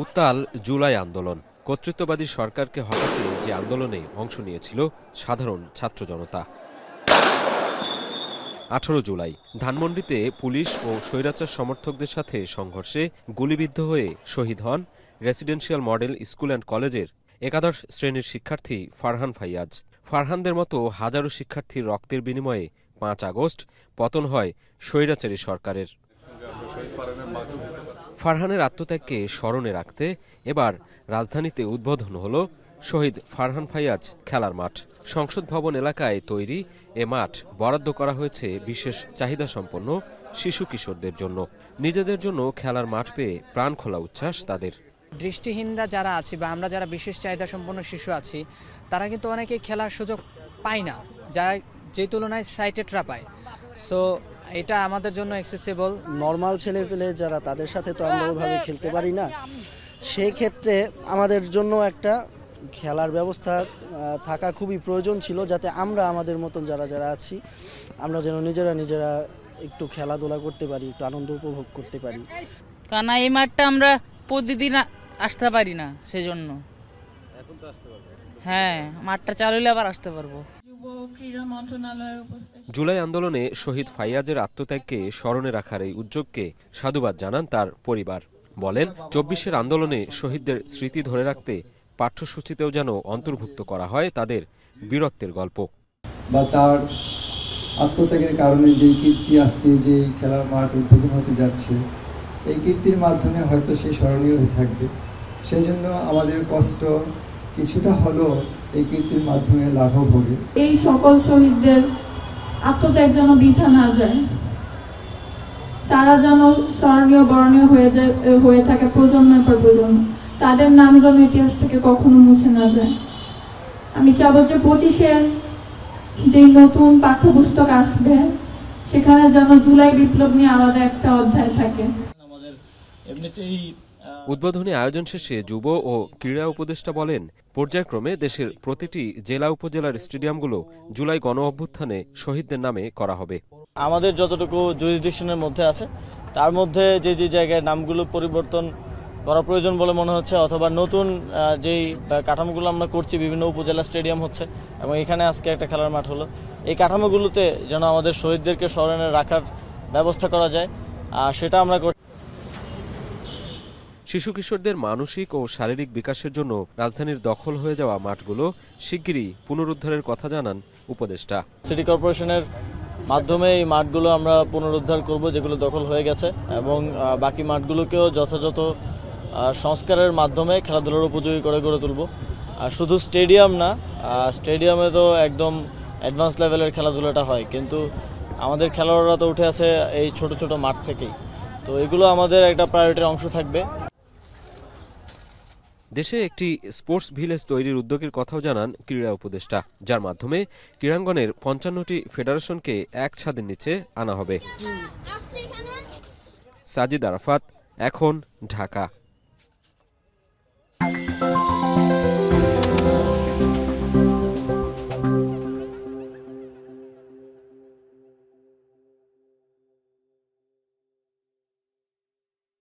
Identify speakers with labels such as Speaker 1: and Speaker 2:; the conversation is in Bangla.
Speaker 1: উত্তাল জুলাই আন্দোলন। কর্তৃত্ববাদী সরকারকে হটাতে যে আন্দোলনে অংশ নিয়েছিল সাধারণ ছাত্র জনতা। আঠারো জুলাই, ধানমন্ডিতে পুলিশ ও স্বৈরাচার সমর্থকদের সাথে সংঘর্ষে গুলিবিদ্ধ হয়ে শহীদ হন রেসিডেন্সিয়াল মডেল স্কুল অ্যান্ড কলেজের একাদশ শ্রেণির শিক্ষার্থী ফারহান ফাইয়াজ। ফারহানদের মতো হাজারো শিক্ষার্থীর রক্তের বিনিময়ে পাঁচ আগস্ট পতন হয় স্বৈরাচারী সরকারের। ফারহানের আত্মত্যাগকে স্মরণে রাখতে এবার রাজধানীতে উদ্বোধন হল শহীদ ফারহান ফাইয়াজ খেলার মাঠ। সংসদ ভবন এলাকায় তৈরি এ মাঠ বরাদ্দ করা হয়েছে বিশেষ চাহিদা সম্পন্ন শিশু কিশোরদের জন্য। নিজেদের জন্য খেলার মাঠ পেয়ে প্রাণ খোলা উচ্ছ্বাস তাদের।
Speaker 2: দৃষ্টিহীনরা যারা আছি বা আমরা যারা বিশেষ চাহিদা সম্পন্ন শিশু আছি, তারা কিন্তু অনেকেই খেলার সুযোগ পায় না, যা যে তুলনায় সাইটেডরা পায়। সো এটা আমাদের জন্য অ্যাক্সেসিবল
Speaker 3: নর্মাল ছেলে পেলে যারা তাদের সাথে তো আমরা ওইভাবে খেলতে পারি না। সেই ক্ষেত্রে আমাদের জন্য একটা খেলার ব্যবস্থা থাকা খুবই প্রয়োজন ছিল যাতে আমরা আমাদের মতন যারা যারা আছি আমরা যেন নিজেরা নিজেরা একটু খেলাধুলা করতে পারি একটু আনন্দ উপভোগ করতে পারি।
Speaker 4: কারণ এই মাঠটা আমরা প্রতিদিন আসতে পারি না সেজন্য। হ্যাঁ মাঠটা চালু হলে আবার আসতে পারব।
Speaker 1: জুলাই আন্দোলনে শহীদ ফাইয়াজের আত্মত্যাগকে স্মরণে রাখার এই উদ্যোগকে সাধুবাদ জানান তার পরিবার। বলেন চব্বিশের আন্দোলনে শহীদদের স্মৃতি ধরে রাখতে পাঠ্যসূচিতেও যেন অন্তর্ভুক্ত করা হয় তাদের বীরত্বের গল্প।
Speaker 5: বা তার আত্মত্যাগের কারণে যে কীর্তি আজকে যে খেলার মাঠ উদ্বোধন হতে যাচ্ছে এই কীর্তির মাধ্যমে হয়তো সে স্মরণীয় হয়ে থাকবে। সেই জন্য আমাদের কষ্ট কিছুটা হলেও এই কীর্তির মাধ্যমে লাঘব হবে।
Speaker 6: এই সকল শহীদদের আত্মত্যাগ যেন বৃথা না যায় তারা যেন স্মরণীয় বরণীয় হয়ে যায় হয়ে থাকে প্রজন্মের পর প্রজন্ম। তাদের নাম যেন ইতিহাস থেকে কখনো মুছে না যায়। আমি চাবো যে পঁচিশের যে নতুন পাঠ্যপুস্তক আসবে সেখানে যেন জুলাই বিপ্লব নিয়ে আলাদা একটা অধ্যায় থাকে।
Speaker 7: আমাদের এমনিতেই
Speaker 1: উদ্বোধনী আয়োজন শেষে যুব ও ক্রীড়া উপদেষ্টা বলেন, পর্যায়ক্রমে দেশের প্রতিটি জেলা উপজেলার স্টেডিয়ামগুলো জুলাই গণ অভ্যুত্থানে শহীদদের নামে করা হবে।
Speaker 7: আমাদের যতটুকু জুরিসডিকশনের মধ্যে আছে, তার মধ্যে যে যে জায়গায় নামগুলো পরিবর্তন করা প্রয়োজন বলে মনে হচ্ছে, অথবা নতুন যেই কাঠামোগুলো আমরা করছি, বিভিন্ন উপজেলা স্টেডিয়াম হচ্ছে, এবং এখানে আজকে একটা খেলার মাঠ হলো, এই কাঠামোগুলোতে যেন আমাদের শহীদদেরকে স্মরণে রাখার ব্যবস্থা করা যায়, আর সেটা আমরা
Speaker 1: শিশু কিশোরদের মানসিক ও শারীরিক বিকাশের জন্য রাজধানীর দখল হয়ে যাওয়া মাঠগুলো শিগগিরই পুনরুদ্ধারের কথা জানান উপদেষ্টা।
Speaker 7: সিটি কর্পোরেশনের মাধ্যমে এই মাঠগুলো আমরা পুনরুদ্ধার করব, যেগুলো দখল হয়ে গেছে, এবং বাকি মাঠগুলোকেও যথাযথ সংস্কারের মাধ্যমে খেলাধুলার উপযোগী করে গড়ে তুলব। আর শুধু স্টেডিয়াম না স্টেডিয়ামে তো একদম অ্যাডভান্স লেভেলের খেলাধুলাটা হয়, কিন্তু আমাদের খেলোয়াড়রা তো উঠে আছে এই ছোট ছোট মাঠ থেকেই। তো এগুলো আমাদের একটা প্রায়োরিটির অংশ থাকবে।
Speaker 1: দেশে একটি স্পোর্টস ভিলেজ তৈরির উদ্যোগের কথাও জানান ক্রীড়া উপদেষ্টা। যার মাধ্যমে ক্রীড়াঙ্গনের পঞ্চান্নটি ফেডারেশনকে এক ছাদের নিচে আনা হবে। সাজিদ আরাফাত, এখন ঢাকা।